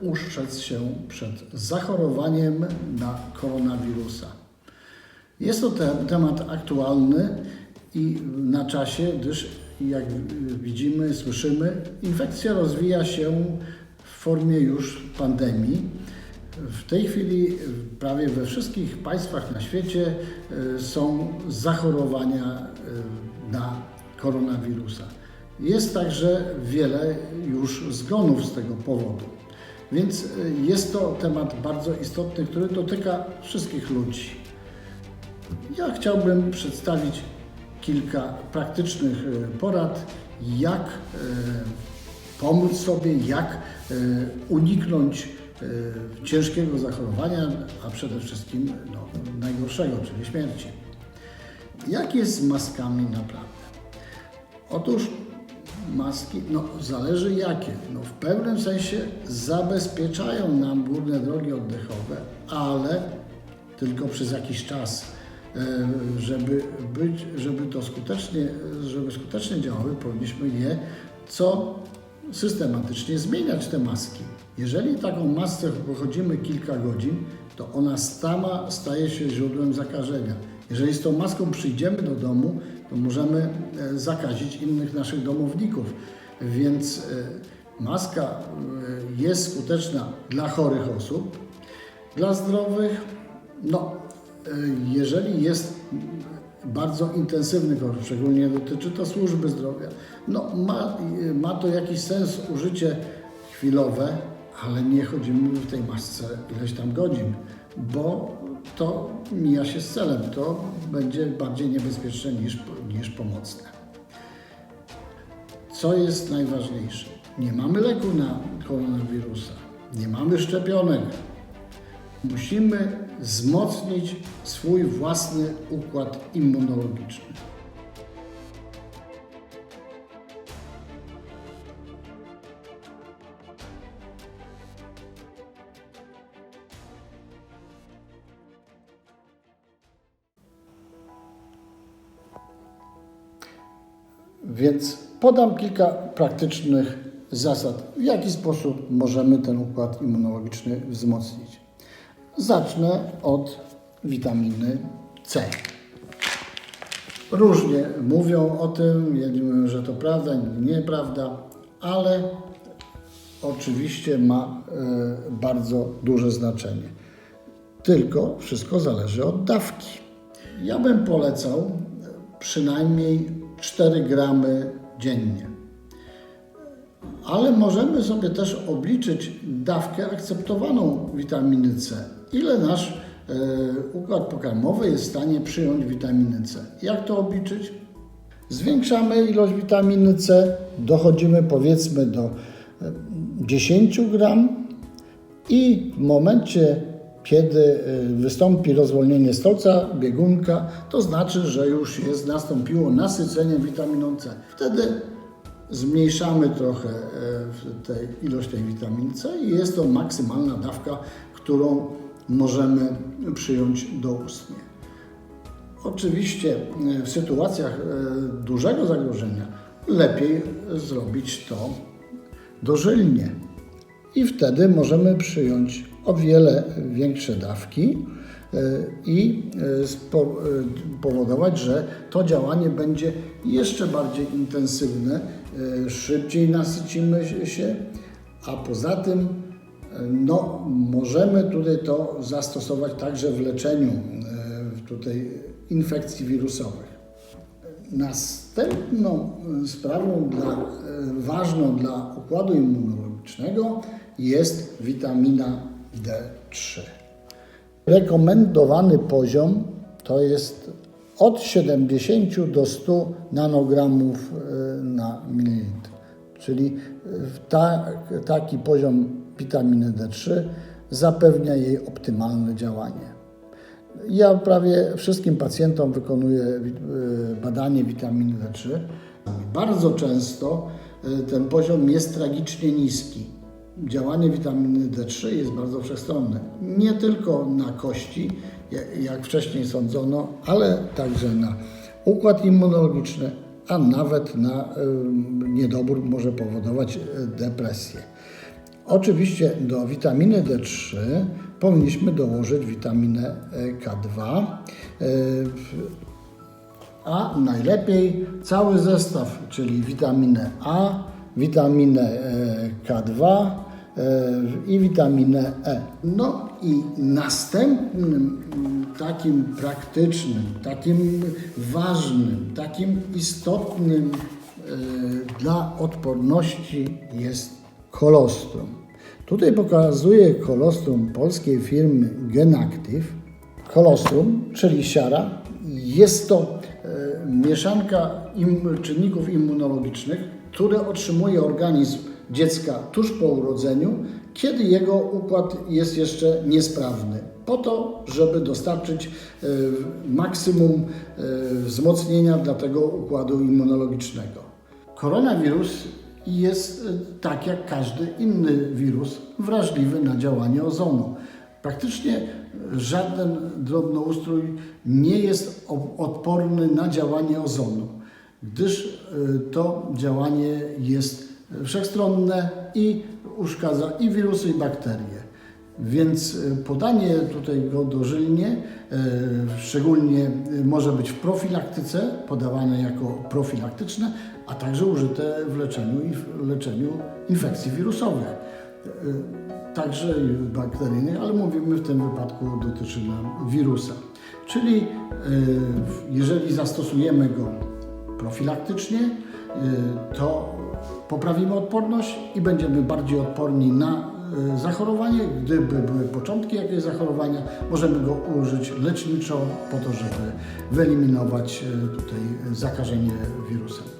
ustrzec się przed zachorowaniem na koronawirusa? Jest to te, temat aktualny i na czasie, gdyż jak widzimy, słyszymy, infekcja rozwija się w formie już pandemii. W tej chwili prawie we wszystkich państwach na świecie e, są zachorowania e, na koronawirusa. Jest także wiele już zgonów z tego powodu. Więc e, jest to temat bardzo istotny, który dotyka wszystkich ludzi. Ja chciałbym przedstawić kilka praktycznych e, porad, jak e, pomóc sobie, jak uniknąć ciężkiego zachorowania, a przede wszystkim no, najgorszego, czyli śmierci. Jak jest z maskami naprawdę? Otóż maski, no zależy jakie. No, w pewnym sensie zabezpieczają nam górne drogi oddechowe, ale tylko przez jakiś czas. E, Żeby, być, żeby to skutecznie, żeby skutecznie działały, powinniśmy je co systematycznie zmieniać te maski. Jeżeli taką maskę pochodzimy kilka godzin, to ona sama staje się źródłem zakażenia. Jeżeli z tą maską przyjdziemy do domu, to możemy e, zakazić innych naszych domowników. Więc e, maska e, jest skuteczna dla chorych osób, dla zdrowych, no, jeżeli jest bardzo intensywny chorób, szczególnie dotyczy to służby zdrowia, no ma, ma to jakiś sens użycie chwilowe, ale nie chodzimy w tej masce ileś tam godzin, bo to mija się z celem, to będzie bardziej niebezpieczne niż, niż pomocne. Co jest najważniejsze? Nie mamy leku na koronawirusa, nie mamy szczepionek. Musimy wzmocnić swój własny układ immunologiczny. Więc podam kilka praktycznych zasad, w jaki sposób możemy ten układ immunologiczny wzmocnić. Zacznę od witaminy C. Różnie mówią o tym, jedni mówią, że to prawda, inni nieprawda, ale oczywiście ma e, bardzo duże znaczenie. Tylko wszystko zależy od dawki. Ja bym polecał e, przynajmniej 4 gramy dziennie. Ale możemy sobie też obliczyć dawkę akceptowaną witaminy C. Ile nasz e, układ pokarmowy jest w stanie przyjąć witaminy C. Jak to obliczyć? Zwiększamy ilość witaminy C, dochodzimy powiedzmy do e, 10 gram i w momencie, kiedy e, wystąpi rozwolnienie stolca, biegunka, to znaczy, że już jest nastąpiło nasycenie witaminą C. Wtedy zmniejszamy trochę w tej, ilość tej witaminy C i jest to maksymalna dawka, którą możemy przyjąć doustnie. Oczywiście e, w sytuacjach dużego zagrożenia lepiej zrobić to dożylnie i wtedy możemy przyjąć o wiele większe dawki e, i spowodować, że to działanie będzie jeszcze bardziej intensywne, e, szybciej nasycimy się, a poza tym e, no, możemy tutaj to zastosować także w leczeniu e, tutaj infekcji wirusowych. Następną e, sprawą dla, e, ważną dla układu immunologicznego jest witamina D3. Rekomendowany poziom to jest od 70 do 100 nanogramów e, na mililitr. Czyli ta, taki poziom witaminy D3 zapewnia jej optymalne działanie. Ja prawie wszystkim pacjentom wykonuję y, badanie witaminy D3. Bardzo często ten poziom jest tragicznie niski. Działanie witaminy D3 jest bardzo wszechstronne. Nie tylko na kości, ja- jak wcześniej sądzono, ale także na układ immunologiczny, a nawet na niedobór może powodować y, depresję. Oczywiście do witaminy D3 powinniśmy dołożyć witaminę e, K2, e, a najlepiej cały zestaw, czyli witaminę A, witaminę e, K2 e, i witaminę E. No i następnym takim praktycznym, takim ważnym, takim istotnym e, dla odporności jest kolostrum. Tutaj pokazuję kolostrum polskiej firmy Genactive. Kolostrum, czyli siara, jest to e, mieszanka im, czynników immunologicznych, które otrzymuje organizm dziecka tuż po urodzeniu, kiedy jego układ jest jeszcze niesprawny, po to, żeby dostarczyć e, maksimum e, wzmocnienia dla tego układu immunologicznego. Koronawirus jest e, tak jak każdy inny wirus wrażliwy na działanie ozonu. Praktycznie żaden drobnoustrój nie jest odporny na działanie ozonu, gdyż to działanie jest wszechstronne i uszkadza i wirusy, i bakterie. Więc e, podanie tutaj go dożylnie, e, szczególnie e, może być w profilaktyce, podawane jako profilaktyczne, a także użyte w leczeniu i w leczeniu infekcji wirusowych. Także bakteryjnych, ale mówimy w tym wypadku dotyczy nam wirusa. Czyli jeżeli zastosujemy go profilaktycznie, to poprawimy odporność i będziemy bardziej odporni na y, zachorowanie. Gdyby były początki jakiegoś zachorowania, możemy go użyć leczniczo po to, żeby wyeliminować y, tutaj zakażenie wirusem.